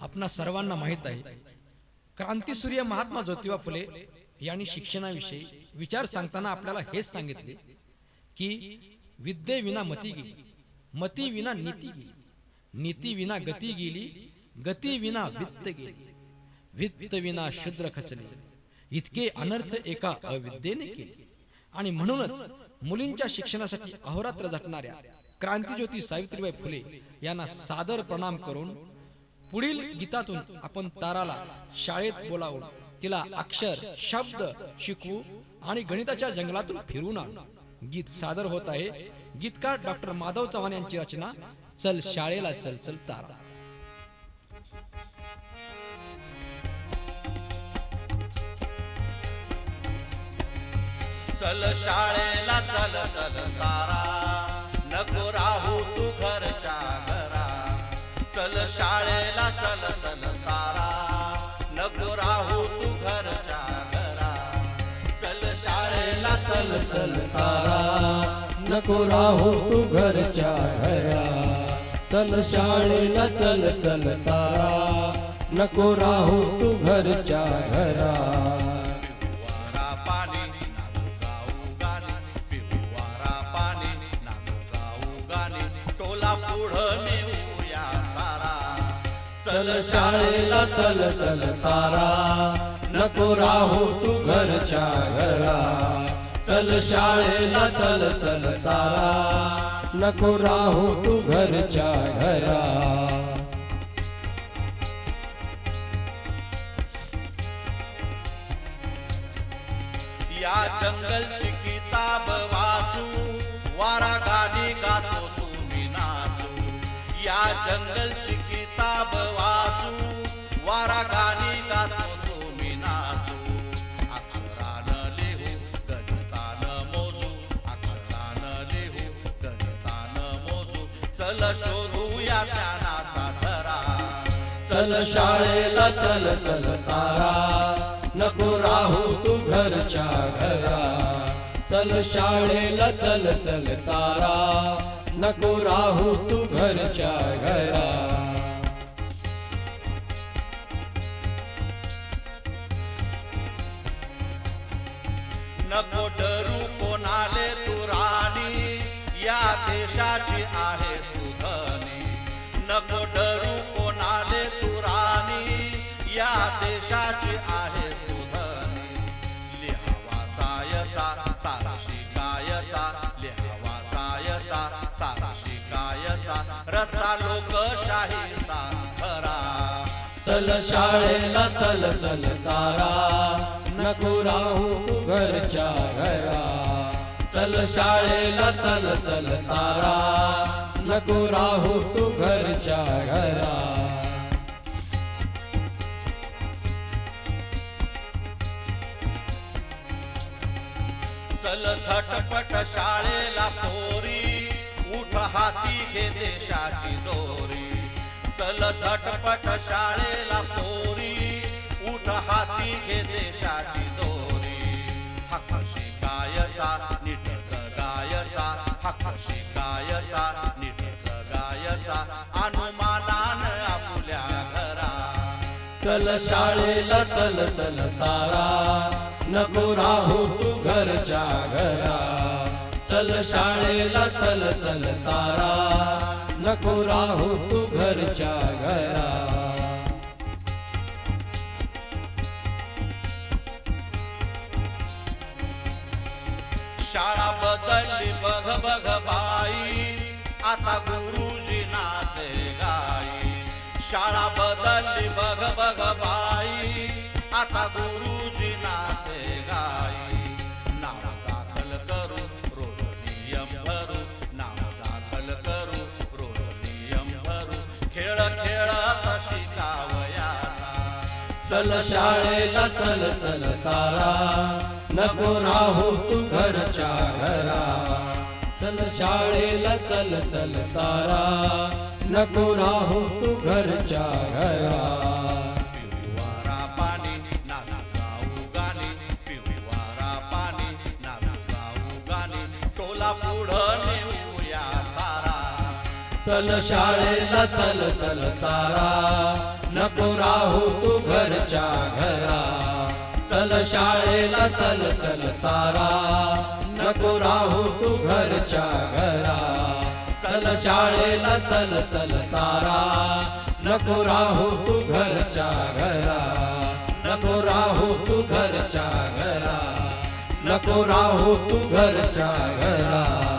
आपणा सर्वांना माहीत आहे. क्रांतीसूर्य महात्मा ज्योतिबा फुले यांनी शिक्षणाविषयी विचार सांगताना आपल्याला हेच सांगितले की विद्येविना मती गेली मती विना नीती गेली नीती विना गती गेली गती विना वित्त गेली वित्त विना शूद्र खचले. इतके अनर्थ एका अविद्येने केले. आणि म्हणूनच मुलींच्या शिक्षणासाठी अहोरात्र झटणाऱ्या क्रांतीज्योती सावित्रीबाई फुले यांना सादर प्रणाम करून पुढील गीतातून आपण ताराला शाळेत बोलावू. तिला अक्षर शब्द शिकवू आणि गणिताच्या जंगलातून फिरून आणू गीत सादर होत आहे. गीतकार डॉक्टर माधव चव्हाण यांची रचना. चल शाळेला चल चल तारा. चल शाळेला चल चल तारा. नको राहू तू घरच्या घर. चल शाळेला चल चल तारा. नको राहू तू घरच्या घरा. चल शाळेला चल चल तारा. नको राहू तू घरच्या घरा. चल शाळेला चल चल तारा. नको राहू तू घरच्या घरा. चल शाळेला चल चल तारा. नको राहो तू घरच्या घरा. चल शाळेला चल चल तारा. नको राहो तू घरच्या घरा. या जंगलची किताब वाचू वारा गाणी गातो तुम्ही नाचू. या जंगलची बाब वाचू वारा गाणी गातो तुम्ही नाचू. अक्षरान लिहू गणतान मोजू. अक्षरान लिहू गणतान मोजू. चल शोधूया त्या नाचा झरा चल शाळेला चल चल तारा. नको राहू तू घरच्या घरा. चल शाळेला चल चल तारा. नको राहू तू घरच्या घरा. नको डरू कोणाले तू राणी. या देशाची आहे सुधनी. नको डरू कोणाले तू राणी. या देशाची आहे सुधनी. लिहावा सायचा सारा शिकायचा लिहावा सायचा सारा शिकायचा रस्ता लोकशाहीचा खरा. चल शाळेला चल चल तारा. नको राहू तू घरच्या घरा. चल शाळेला चल चल तारा. नको राहू तू घरच्या घरा. चल झटपट शाळेला पोरी. उठ हाती घे देशाची दोरी. चल झटपट शाळेला पोरी. उठ हाती घे देशाची हक्क शिकायचा नीट जगायचा हक्क शिकायचा नीट जगायचा अनुमानान आपुल्या घरा. चल शाळेला चल चल तारा. नको राहू तू घरच्या घरा. चल शाळेला चल चल तारा. नको राहू तू घरच्या घरा. शाळा बदलली बघ बघ बाई. आता गुरुजी नाचे गाई. शाळा बदलली बघ बघ बाई. आता गुरुजी नाचे गाई. नाव दाखल करू रोज नियम भरू नाव दाखल करू रोज नियम भरू खेळ खेळत शिकावयाचा. चल शाळेला चल चल तारा. नको राहू तू घरच्या घरा. चल शाळेला चल चल तारा. नको राहू तू घरच्या घरा. पिवळी पाणी नाचू गाऊ गाणी पिवळी पाणी नाचू गाऊ गाणी टोला पुढं नेऊया सारा. चल शाळेला चल चल तारा. नको राहू तू घरच्या घरा. चल शाळेला चल चल तारा. नको राहू तू घरच्या घरा. चल शाळेला चल चल तारा. नको राहू तू घरच्या घरा. नको राहू तू घरच्या घरा. नको राहू तू घरच्या घरा.